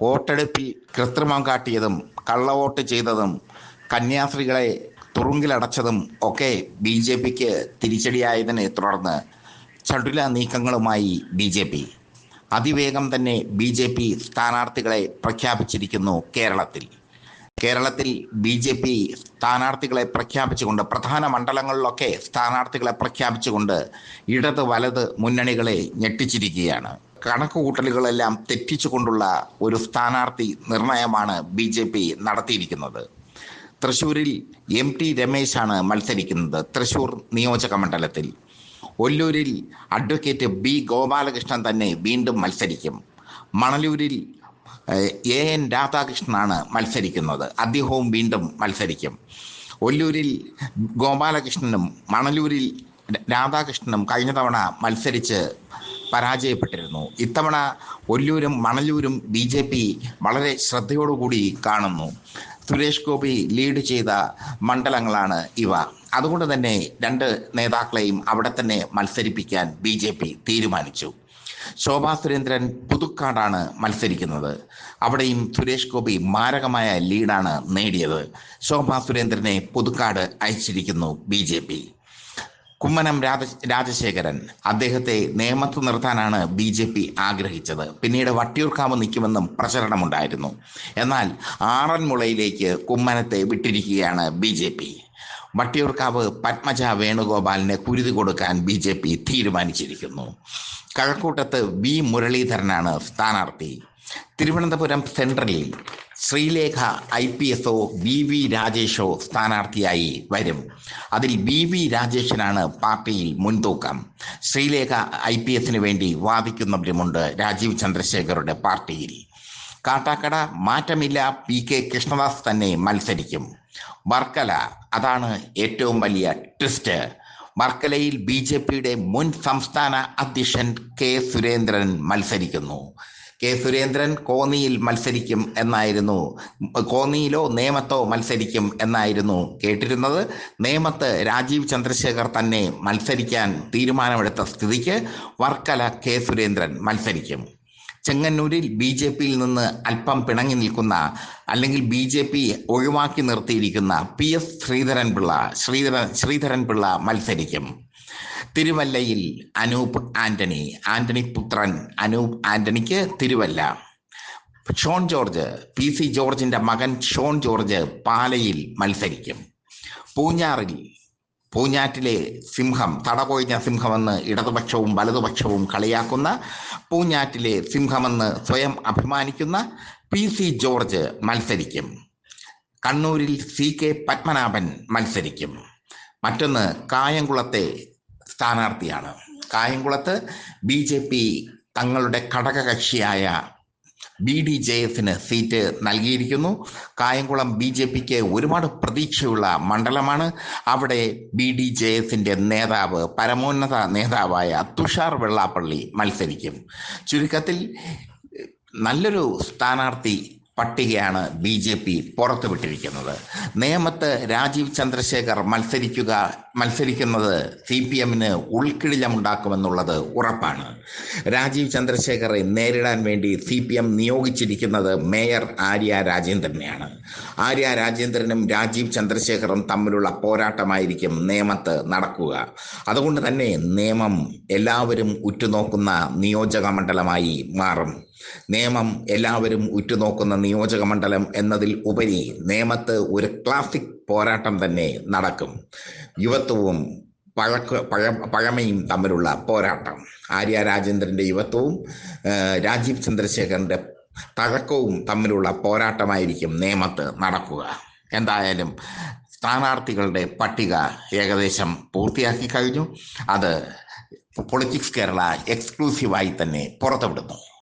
വോട്ടെടുപ്പിൽ കൃത്രിമം കാട്ടിയതും കള്ളവോട്ട് ചെയ്തതും കന്യാസ്ത്രീകളെ തുറുങ്കിലടച്ചതും ഒക്കെ ബി ജെ പിക്ക് തിരിച്ചടിയായതിനെ തുടർന്ന് ചടുല നീക്കങ്ങളുമായി ബി ജെ പി. അതിവേഗം തന്നെ ബി ജെ പി സ്ഥാനാർത്ഥികളെ പ്രഖ്യാപിച്ചിരിക്കുന്നു കേരളത്തിൽ. കേരളത്തിൽ ബി ജെ പി സ്ഥാനാർത്ഥികളെ പ്രഖ്യാപിച്ചുകൊണ്ട് പ്രധാന മണ്ഡലങ്ങളിലൊക്കെ സ്ഥാനാർത്ഥികളെ പ്രഖ്യാപിച്ചുകൊണ്ട് ഇടത് വലത് മുന്നണികളെ ഞെട്ടിച്ചിരിക്കുകയാണ്. കണക്കുകൂട്ടലുകളെല്ലാം തെറ്റിച്ചുകൊണ്ടുള്ള ഒരു സ്ഥാനാർത്ഥി നിർണയമാണ് ബി ജെ പി നടത്തിയിരിക്കുന്നത്. തൃശൂരിൽ എം ടി രമേശാണ് മത്സരിക്കുന്നത് തൃശൂർ നിയോജക മണ്ഡലത്തിൽ. ഒല്ലൂരിൽ അഡ്വക്കേറ്റ് ബി ഗോപാലകൃഷ്ണൻ തന്നെ വീണ്ടും മത്സരിക്കും. മണലൂരിൽ എ എൻ രാധാകൃഷ്ണനാണ് മത്സരിക്കുന്നത്. അദ്ദേഹവും വീണ്ടും മത്സരിക്കും. ഒല്ലൂരിൽ ഗോപാലകൃഷ്ണനും മണലൂരിൽ രാധാകൃഷ്ണനും കഴിഞ്ഞ തവണ മത്സരിച്ച് പരാജയപ്പെട്ടിരുന്നു. ഇത്തവണ ഒല്ലൂരും മണലൂരും ബി ജെ പി വളരെ ശ്രദ്ധയോടുകൂടി കാണുന്നു. സുരേഷ് ഗോപി ലീഡ് ചെയ്ത മണ്ഡലങ്ങളാണ് ഇവ. അതുകൊണ്ട് തന്നെ രണ്ട് നേതാക്കളെയും അവിടെ തന്നെ മത്സരിപ്പിക്കാൻ ബി തീരുമാനിച്ചു. ശോഭാ സുരേന്ദ്രൻ പുതുക്കാടാണ് മത്സരിക്കുന്നത്. അവിടെയും സുരേഷ് ഗോപി മാരകമായ ലീഡാണ് നേടിയത്. ശോഭാ സുരേന്ദ്രനെ പുതുക്കാട് അയച്ചിരിക്കുന്നു B J P. Kummanam Raja Rajasekharan അദ്ദേഹത്തെ നിയമത്ത് നിർത്താനാണ് ബി ജെ പി ആഗ്രഹിച്ചത്. പിന്നീട് വട്ടിയൂർക്കാവ് നിൽക്കുമെന്നും പ്രചരണമുണ്ടായിരുന്നു. എന്നാൽ ആറന്മുളയിലേക്ക് കുമ്മനത്തെ വിട്ടിരിക്കുകയാണ് B J P. Vattiyoorkavu Padmaja വേണുഗോപാലിനെ കുരുതി കൊടുക്കാൻ ബി ജെ പി തീരുമാനിച്ചിരിക്കുന്നു. കഴക്കൂട്ടത്ത് വി മുരളീധരനാണ് സ്ഥാനാർത്ഥി. തിരുവനന്തപുരം സെൻട്രലിൽ ശ്രീലേഖ ഐ പി എസോ ബി വി രാജേഷോ സ്ഥാനാർത്ഥിയായി വരും. അതിൽ ബി വി രാജേഷിനാണ് പാർട്ടിയിൽ മുൻതൂക്കം. ശ്രീലേഖ ഐ പി എസിന് വേണ്ടി വാദിക്കുന്നവരുമുണ്ട് രാജീവ് ചന്ദ്രശേഖറുടെ പാർട്ടിയിൽ. കാട്ടാക്കട മാറ്റമില്ല പി കെ കൃഷ്ണദാസ് തന്നെ മത്സരിക്കും. വർക്കല അതാണ് ഏറ്റവും വലിയ ട്വിസ്റ്റ്. വർക്കലയിൽ ബി ജെ പിയുടെ മുൻ സംസ്ഥാന അധ്യക്ഷൻ കെ സുരേന്ദ്രൻ മത്സരിക്കുന്നു. കെ സുരേന്ദ്രൻ കോന്നിയിൽ മത്സരിക്കും എന്നായിരുന്നു കോന്നിയിലോ നേമത്തോ മത്സരിക്കും എന്നായിരുന്നു കേട്ടിരുന്നത്. നേമത്ത് രാജീവ് ചന്ദ്രശേഖർ തന്നെ മത്സരിക്കാൻ തീരുമാനമെടുത്ത സ്ഥിതിക്ക് വർക്കല കെ സുരേന്ദ്രൻ മത്സരിക്കും. ചെങ്ങന്നൂരിൽ ബി ജെ പിയിൽ നിന്ന് അല്പം പിണങ്ങി നിൽക്കുന്ന അല്ലെങ്കിൽ ബി ജെ പി ഒഴിവാക്കി നിർത്തിയിരിക്കുന്ന പി എസ് ശ്രീധരൻ പിള്ള ശ്രീധരൻ ശ്രീധരൻ പിള്ള മത്സരിക്കും. തിരുവല്ലയിൽ അനൂപ് ആന്റണി ആന്റണി പുത്രൻ അനൂപ് ആന്റണിക്ക് തിരുവല്ല. ഷോൺ ജോർജ് പി സി ജോർജിന്റെ മകൻ ഷോൺ ജോർജ് പാലയിൽ മത്സരിക്കും. പൂഞ്ഞാറിൽ പൂഞ്ഞാറ്റിലെ സിംഹം തടകൊഴിഞ്ഞ സിംഹമെന്ന് ഇടതുപക്ഷവും വലതുപക്ഷവും കളിയാക്കുന്ന പൂഞ്ഞാറ്റിലെ സിംഹമെന്ന് സ്വയം അഭിമാനിക്കുന്ന പി സി ജോർജ് മത്സരിക്കും. കണ്ണൂരിൽ സി കെ പത്മനാഭൻ മത്സരിക്കും. മറ്റൊന്ന് കായംകുളത്തെ സ്ഥാനാർത്ഥിയാണ്. കായംകുളത്ത് ബി ജെ പി തങ്ങളുടെ ഘടകകക്ഷിയായ ബി ഡി ജെ എഫിന് സീറ്റ് നൽകിയിരിക്കുന്നു. കായംകുളം ബി ജെ പിക്ക് ഒരുപാട് പ്രതീക്ഷയുള്ള മണ്ഡലമാണ്. അവിടെ ബി ഡി ജെ എഫിന്റെ നേതാവ് പരമോന്നത നേതാവായ തുഷാർ വെള്ളാപ്പള്ളി മത്സരിക്കും. ചുരുക്കത്തിൽ നല്ലൊരു സ്ഥാനാർത്ഥി പട്ടികയാണ് ബി ജെ പി പുറത്തുവിട്ടിരിക്കുന്നത്. നേമത്ത് രാജീവ് ചന്ദ്രശേഖർ മത്സരിക്കുക മത്സരിക്കുന്നത് സി പി എമ്മിന് ഉൾക്കിടിലമുണ്ടാക്കുമെന്നുള്ളത് ഉറപ്പാണ്. രാജീവ് ചന്ദ്രശേഖറെ നേരിടാൻ വേണ്ടി സി പി എം നിയോഗിച്ചിരിക്കുന്നത് മേയർ ആര്യ രാജേന്ദ്രനെയാണ്. ആര്യ രാജേന്ദ്രനും രാജീവ് ചന്ദ്രശേഖറും തമ്മിലുള്ള പോരാട്ടമായിരിക്കും നേമത്ത് നടക്കുക. അതുകൊണ്ട് തന്നെ നിയമം എല്ലാവരും ഉറ്റുനോക്കുന്ന നിയോജക മണ്ഡലമായി മാറും. നിയമം എല്ലാവരും ഉറ്റുനോക്കുന്ന നിയോജക മണ്ഡലം എന്നതിൽ ഉപരി നിയമത്ത് ഒരു ക്ലാസിക് പോരാട്ടം തന്നെ നടക്കും. യുവത്വവും പഴക്ക പഴ പഴമയും തമ്മിലുള്ള പോരാട്ടം. ആര്യ രാജേന്ദ്രന്റെ യുവത്വവും രാജീവ് ചന്ദ്രശേഖരന്റെ തഴക്കവും തമ്മിലുള്ള പോരാട്ടമായിരിക്കും നിയമത്ത് നടക്കുക. എന്തായാലും സ്ഥാനാർത്ഥികളുടെ പട്ടിക ഏകദേശം പൂർത്തിയാക്കി കഴിഞ്ഞു. അത് പൊളിറ്റിക്സ് കേരള എക്സ്ക്ലൂസീവായി തന്നെ പുറത്തുവിടുന്നു.